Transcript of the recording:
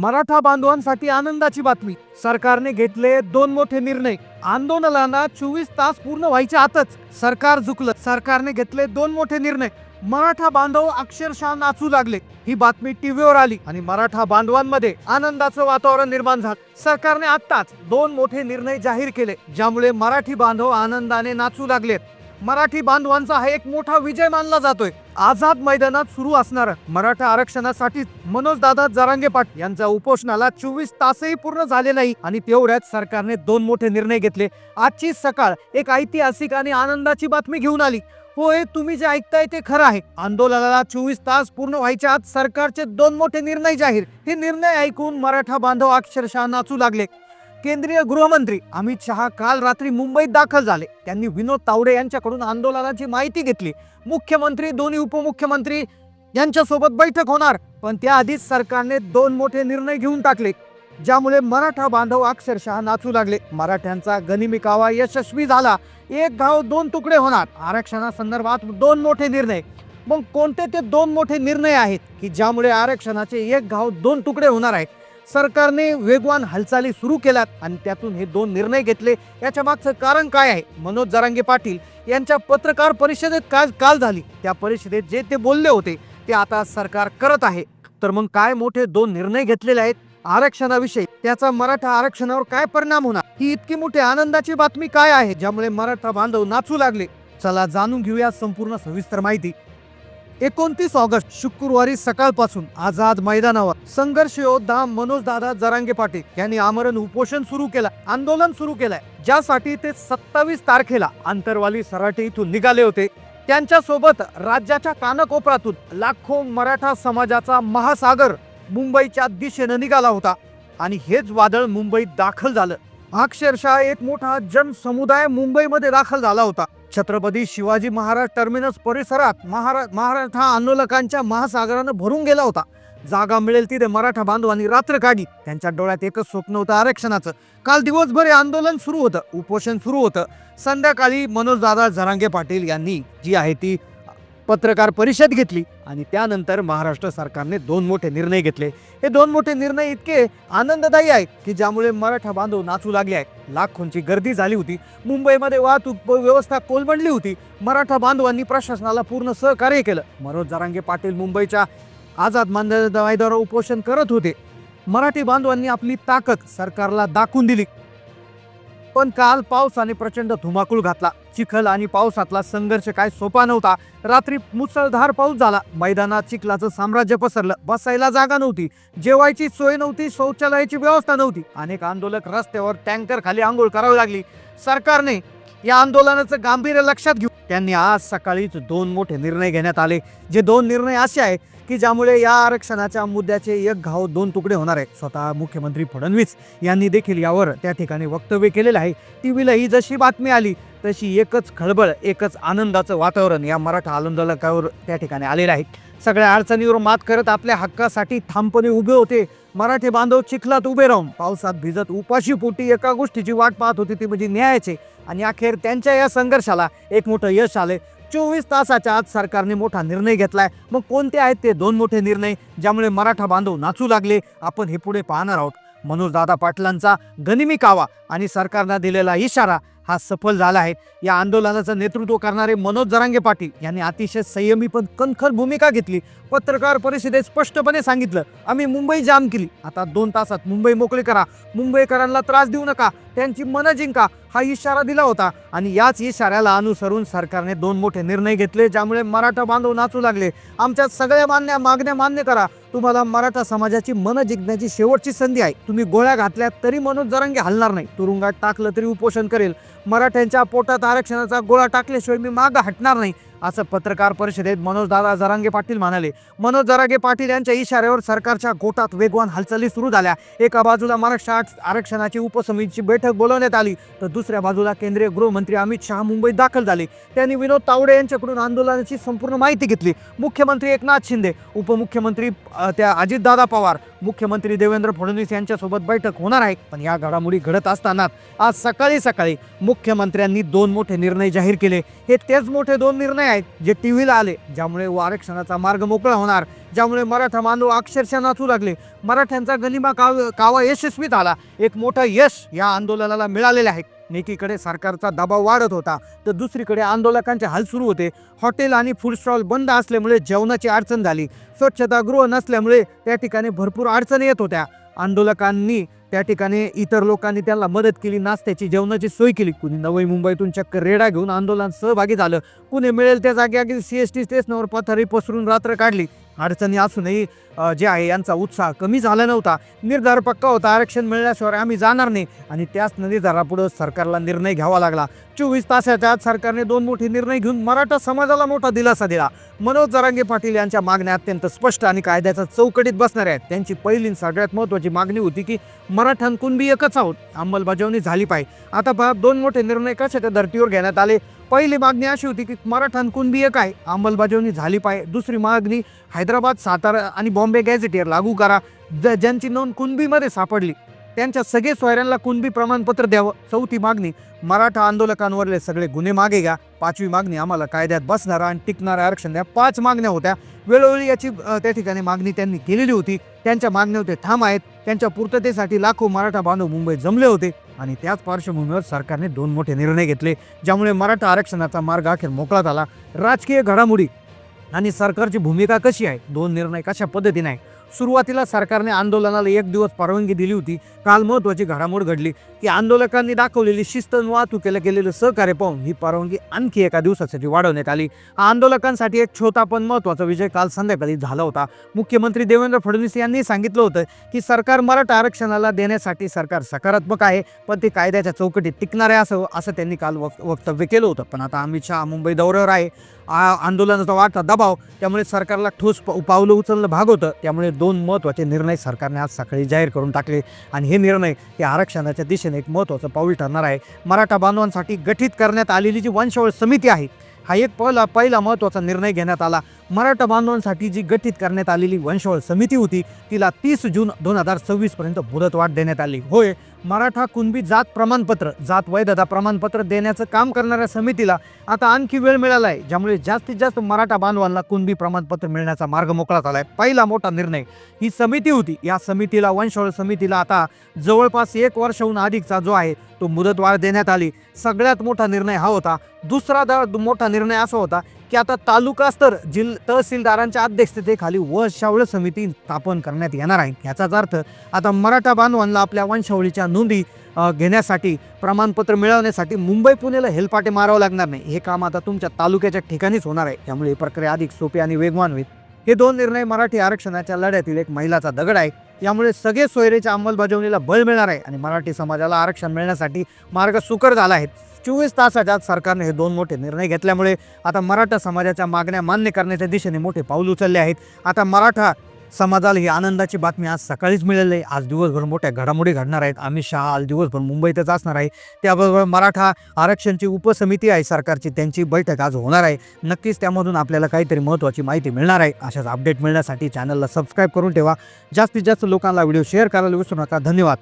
मराठा बांधवांसाठी आनंदाची बातमी. सरकारने घेतले दोन मोठे निर्णय. आंदोलनाला चोवीस तास पूर्ण व्हायच्या आतच सरकार झुकलं. सरकारने घेतले दोन मोठे निर्णय. मराठा बांधव अक्षरशः नाचू लागले. ही बातमी टीव्हीवर आली आणि मराठा बांधवांमध्ये आनंदाचं वातावरण निर्माण झालं. सरकारने आत्ताच दोन मोठे निर्णय जाहीर केले ज्यामुळे मराठी बांधव आनंदाने नाचू लागलेत. मराठी बांधवांचा हा एक मोठा विजय मानला जातोय. आझाद मैदानात सुरू असणार मराठा आरक्षणासाठी मनोज दादा जरांगे पाटील यांच्या उपोषणाला चोवीस तासही पूर्ण झाले नाही आणि तेवढ्यात सरकारने दोन मोठे निर्णय घेतले. आजची सकाळ एक ऐतिहासिक आणि आनंदाची बातमी घेऊन आली. होय तुम्ही जे ऐकताय ते खरं आहे. आंदोलनाला चोवीस तास पूर्ण व्हायच्या आत सरकारचे दोन मोठे निर्णय जाहीर. हे निर्णय ऐकून मराठा बांधव अक्षरशः नाचू लागले. केंद्रीय गृहमंत्री अमित शहा काल रात्री मुंबईत दाखल झाले. त्यांनी विनोद तावडे यांच्याकडून आंदोलनाची माहिती घेतली. मुख्यमंत्री दोन्ही उपमुख्यमंत्री यांच्यासोबत बैठक होणार पण त्याआधीच सरकारने दोन मोठे निर्णय घेऊन टाकले ज्यामुळे मराठा बांधव अक्षरशः नाचू लागले. मराठ्यांचा गनिमी कावा यशस्वी झाला. एक गाव दोन तुकडे होणार. आरक्षणासंदर्भात दोन मोठे निर्णय. मग कोणते ते दोन मोठे निर्णय आहेत की ज्यामुळे आरक्षणाचे एक गाव दोन तुकडे होणार आहेत? सरकारने वेगवान हालचाली सुरू केल्यात आणि त्यातून हे दोन निर्णय घेतले. याच्या मागचं कारण काय आहे? मनोज जरांगे पाटील यांच्या पत्रकार परिषदेत काल काल झाली. त्या परिषदेत जे ते बोलले होते ते आता सरकार करत आहे. तर मग काय मोठे दोन निर्णय घेतलेले आहेत आरक्षणाविषयी? त्याचा मराठा आरक्षणावर काय परिणाम होणार? ही इतकी मोठी आनंदाची बातमी काय आहे ज्यामुळे मराठा बांधव नाचू लागले? चला जाणून घेऊया संपूर्ण सविस्तर माहिती. एकोणतीस ऑगस्ट शुक्रवारी सकाळपासून आझाद मैदानावर संघर्ष योद्धा मनोज दादा जरांगे पाटील यांनी आमरण उपोषण सुरू केलं आंदोलन सुरू केलंय. ज्यासाठी ते सत्तावीस तारखेला आंतरवाली सराठे इथून निघाले होते. त्यांच्यासोबत राज्याच्या कानकोपऱ्यातून लाखो मराठा समाजाचा महासागर मुंबईच्या दिशेनं निघाला होता. आणि हेच वादळ मुंबईत दाखल झालं. अक्षरशः एक मोठा जनसमुदाय मुंबईमध्ये दाखल झाला होता. छत्रपती शिवाजी महाराज टर्मिनस परिसरात महारा मराठा आंदोलकांच्या महासागरानं भरून गेला होता. जागा मिळेल तिथे मराठा बांधवांनी रात्र काढली. त्यांच्या डोळ्यात एकच स्वप्न होतं आरक्षणाचं. काल दिवसभर हे आंदोलन सुरू होतं. उपोषण सुरू होतं. संध्याकाळी मनोजदादा जरांगे पाटील यांनी जी आहे ती पत्रकार परिषद घेतली आणि त्यानंतर महाराष्ट्र सरकारने दोन मोठे निर्णय घेतले. हे दोन मोठे निर्णय इतके आनंददायी आहेत की ज्यामुळे मराठा बांधव नाचू लागले आहेत. लाखोंची गर्दी झाली होती. मुंबईमध्ये वाहतूक व्यवस्था कोलमडली होती. मराठा बांधवांनी प्रशासनाला पूर्ण सहकार्य केलं. मनोज जरांगे पाटील मुंबईच्या आझाद मैदानावर उपोषण करत होते. मराठी बांधवांनी आपली ताकद सरकारला दाखवून दिली. पण काल पावसाने प्रचंड धुमाकूळ घातला. चिखल आणि पावसातला संघर्ष काय सोपा नव्हता. रात्री मुसळधार पाऊस झाला. मैदानात चिखलाचं साम्राज्य पसरलं. बसायला जागा नव्हती. जेवायची सोय नव्हती. शौचालयाची व्यवस्था नव्हती. अनेक आंदोलक रस्त्यावर टँकर खाली आंघोळ करावी लागली. सरकारने या आंदोलनाचं गांभीर्य लक्षात घेऊन त्यांनी आज सकाळीच दोन मोठे निर्णय घेण्यात आले. जे दोन निर्णय असे आहेत की ज्यामुळे या आरक्षणाच्या मुद्द्याचे एक घाव दोन तुकडे होणार आहे स्वतः मुख्यमंत्री फडणवीस यांनी देखील यावर त्या ठिकाणी वक्तव्य केलेलं आहे. टी व्हीला ही जशी बातमी आली तशी एकच खळबळ एकच आनंदाचं वातावरण या मराठा आंदोलकावर त्या ठिकाणी आलेलं आहे. सगळ्या अडचणीवर मात करत आपल्या हक्कासाठी ठामपणे उभे होते. मराठी बांधव चिखलात उभे राहून पावसात भिजत उपाशी पोटी एका गोष्टीची वाट पाहत होती ती म्हणजे न्यायाचे. आणि अखेर त्यांच्या या संघर्षाला एक मोठं यश आले चोवीस तासाच्या आज सरकारने मोठा निर्णय घेतलाय. मग कोणते आहेत ते दोन मोठे निर्णय? ज्यामुळे मराठा बांधव नाचू लागले. आपण हे पुढे पाहणार आहोत. मनोज दादा पाटलांचा गनिमी कावा आणि सरकारनं दिलेला इशारा हा सफल झाला आहे. या आंदोलनाचं नेतृत्व करणारे मनोज जरांगे पाटील यांनी अतिशय संयमी पण कणखर भूमिका घेतली. पत्रकार परिषदेत स्पष्टपणे सांगितलं आम्ही मुंबई जाम केली. आता दोन तासात मुंबई मोकळी करा. मुंबईकरांना त्रास देऊ नका. त्यांची मनं जिंका. हा इशारा दिला होता आणि याच इशाऱ्याला अनुसरून सरकारने दोन मोठे निर्णय घेतले ज्यामुळे मराठा बांधव नाचू लागले. आमच्या सगळ्या मान्य मागण्या मान्य करा. तुम्हाला मराठा समाजाची मन जिंकण्याची शेवटची संधी आहे. तुम्ही गोळ्या घातल्या तरी मनोज जरांगे हलणार नाही. तुरुंगात टाकलं तरी उपोषण करेल. मराठ्यांच्या पोटात आरक्षणाचा गोळा टाकल्याशिवाय मी मागं हटणार नाही. असं पत्रकार परिषदेत मनोज दादा जरांगे पाटील म्हणाले मनोज जरांगे पाटील यांच्या इशाऱ्यावर सरकारच्या गोटात वेगवान हालचाली सुरू झाल्या. एका बाजूला महाराष्ट्र आठ- आरक्षणाची उपसमितीची बैठक बोलवण्यात आली तर दुसऱ्या बाजूला केंद्रीय गृहमंत्री अमित शहा मुंबईत दाखल झाले. त्यांनी विनोद तावडे यांच्याकडून आंदोलनाची संपूर्ण माहिती घेतली. मुख्यमंत्री एकनाथ शिंदे उपमुख्यमंत्री त्या अजितदादा पवार मुख्यमंत्री देवेंद्र फडणवीस यांच्यासोबत बैठक होणार आहे पण या घडामोडी घडत असताना आज सकाळी सकाळी मुख्यमंत्र्यांनी दोन मोठे निर्णय जाहीर केले. हे तेच मोठे दोन निर्णय निर्णय आहेत जे टी व्हीला आले ज्यामुळे आरक्षणाचा मार्ग मोकळा होणार ज्यामुळे मराठा मानव अक्षरशः नाचू लागले. मराठ्यांचा गनिमा काव कावा यशस्वीत आला. एक मोठं यश या आंदोलनाला मिळालेलं आहे. एकीकडे सरकारचा दबाव वाढत होता तर दुसरीकडे आंदोलकांचे हाल सुरू होते. हॉटेल आणि फूड स्टॉल बंद असल्यामुळे जेवणाची अडचण झाली. स्वच्छतागृह नसल्यामुळे त्या ठिकाणी भरपूर अडचणी येत होत्या. आंदोलकांनी त्या ठिकाणी इतर लोकांनी त्यांना मदत केली नाश्त्याची जेवणाची सोय केली. कुणी नवी मुंबईतून चक्क रेडा घेऊन आंदोलन सहभागी झालं. कुणी मिळेल त्या जागी अगदी सी एस टी स्टेशनवर पथारी पसरून रात्र काढली. अडचणी असूनही जे आहे यांचा उत्साह कमी झाला नव्हता. निर्धार पक्का होता. आरक्षण मिळण्याशिवाय आम्ही जाणार नाही. आणि त्याच निर्धारापुढं सरकारला निर्णय घ्यावा लागला. चोवीस तासाच्या आत सरकारने दोन मोठे निर्णय घेऊन मराठा समाजाला मोठा दिलासा दिला. मनोज जरांगे पाटील यांच्या मागण्या अत्यंत स्पष्ट आणि कायद्याच्या चौकटीत बसणार आहेत. त्यांची पहिली सगळ्यात महत्त्वाची मागणी होती की मराठा कुणबी एकच आहोत. अंमलबजावणी झाली पाहिजे. आता पहा दोन मोठे निर्णय कशाच्या धर्तीवर घेण्यात आले? पहिली मागणी अशी होती की मराठा आणि कुणबी एक आहे अंमलबजावणी झाली पाहिजे दुसरी मागणी हैदराबाद सातारा आणि बॉम्बे गॅझेटियर लागू करा. ज ज्यांची नोंद कुणबीमध्ये सापडली त्यांच्या सगळे सोयऱ्यांना कुणबी प्रमाणपत्र द्यावं. चौथी मागणी मराठा आंदोलकांवरले सगळे गुन्हे मागे घ्या. पाचवी मागणी आम्हाला कायद्यात बसणारा आणि टिकणारं आरक्षण द्या. पाच मागण्या होत्या. वेळोवेळी याची त्या ठिकाणी मागणी त्यांनी केलेली होती. त्यांच्या मागण्या होते ठाम आहेत. त्यांच्या पूर्ततेसाठी लाखो मराठा बांधव मुंबईत जमले होते. आणि त्याच पार्श्वभूमीवर सरकारने दोन मोठे निर्णय घेतले ज्यामुळे मराठा आरक्षणाचा मार्ग अखेर मोकळा झाला राजकीय घडामोडी आणि सरकारची भूमिका कशी आहे? दोन निर्णय कशा पद्धतीने आहे? सुरुवातीला सरकारने आंदोलनाला एक दिवस परवानगी दिली होती. काल महत्त्वाची घडामोड घडली. की आंदोलकांनी दाखवलेली शिस्त वाहतुकीला केलेलं सहकार्य पाहून ही परवानगी आणखी एका दिवसासाठी वाढवण्यात आली. आंदोलकांसाठी एक छोटा पण महत्त्वाचा विजय काल संध्याकाळी झाला होता. मुख्यमंत्री देवेंद्र फडणवीस यांनी सांगितलं होतं की सरकार मराठा आरक्षणाला देण्यासाठी सरकार सकारात्मक आहे पण ते कायद्याच्या चौकटीत टिकणार आहे असं असं त्यांनी काल वक्तव्य केलं होतं. पण आता अमित शहा मुंबई दौऱ्यावर आहे. आंदोलनाचा वाढता दबाव त्यामुळे सरकारला ठोस पावलं उचलणं भाग होतं. त्यामुळे दोन महत्त्वाचे निर्णय सरकारने आज सकाळी जाहीर करून टाकले. आणि हे निर्णय हे आरक्षणाच्या दिशेने एक महत्त्वाचं पाऊल ठरणार आहे. मराठा बांधवांसाठी गठीत करण्यात आलेली जी वंशावळ समिती आहे हा एक पहिला पहिला महत्त्वाचा निर्णय घेण्यात आला. मराठा बांधवांसाठी जी गठीत करण्यात आलेली वंशावळ समिती होती तिला तीस जून दोन हजार सव्वीसपर्यंत मुदतवाढ देण्यात आली. होय मराठा कुणबी जात प्रमाणपत्र जात वैधता प्रमाणपत्र देण्याचं काम करणाऱ्या समितीला आता आणखी वेळ मिळाला आहे ज्यामुळे जास्तीत जास्त मराठा बांधवांना कुणबी प्रमाणपत्र मिळण्याचा मार्ग मोकळा झाला आहे पहिला मोठा निर्णय ही समिती होती. या समितीला वंशवळ समितीला आता जवळपास एक वर्षाहून अधिकचा जो आहे तो मुदतवाढ देण्यात आली. सगळ्यात मोठा निर्णय हा होता. दुसरा दा मोठा निर्णय असा होता की आता तालुका स्तर जिल तहसीलदारांच्या अध्यक्षतेखाली वंशावळ समिती स्थापन करण्यात येणार आहे. याचाच अर्थ आता मराठा बांधवांना आपल्या वंशावळीच्या नोंदी घेण्यासाठी प्रमाणपत्र मिळवण्यासाठी मुंबई पुणेला हेलपाटे मारावं लागणार नाही. हे काम आता तुमच्या तालुक्याच्या ठिकाणीच होणार आहे. त्यामुळे ही प्रक्रिया अधिक सोपी आणि वेगवान होईल. हे दोन निर्णय मराठी आरक्षणाच्या लढ्यातील एक महिलाचा दगड आहे. यामुळे सगळे सोयरेच्या अंमलबजावणीला बळ मिळणार आहे आणि मराठी समाजाला आरक्षण मिळण्यासाठी मार्ग सुकर झाला आहे. चोवीस तासाच्या आत सरकारने हे दोन मोठे निर्णय घेतल्यामुळे आता मराठा समाजाच्या मागण्या मान्य करण्याच्या दिशेने मोठे पाऊल उचलले आहेत. आता मराठा समाजाला ही आनंदाची बातमी आज सकाळीच मिळाली आहे. आज दिवसभर मोठ्या घडामोडी घडणार आहेत. अमित शहा आज दिवसभर मुंबईतच असणार आहे. त्याबरोबर मराठा आरक्षणची उपसमिती आहे सरकारची. त्यांची बैठक आज होणार आहे. नक्कीच त्यामधून आपल्याला काहीतरी महत्त्वाची माहिती मिळणार आहे. अशाच अपडेट मिळण्यासाठी चॅनलला सबस्क्राईब करून ठेवा. जास्तीत जास्त लोकांना व्हिडिओ शेअर करायला विसरू नका. धन्यवाद.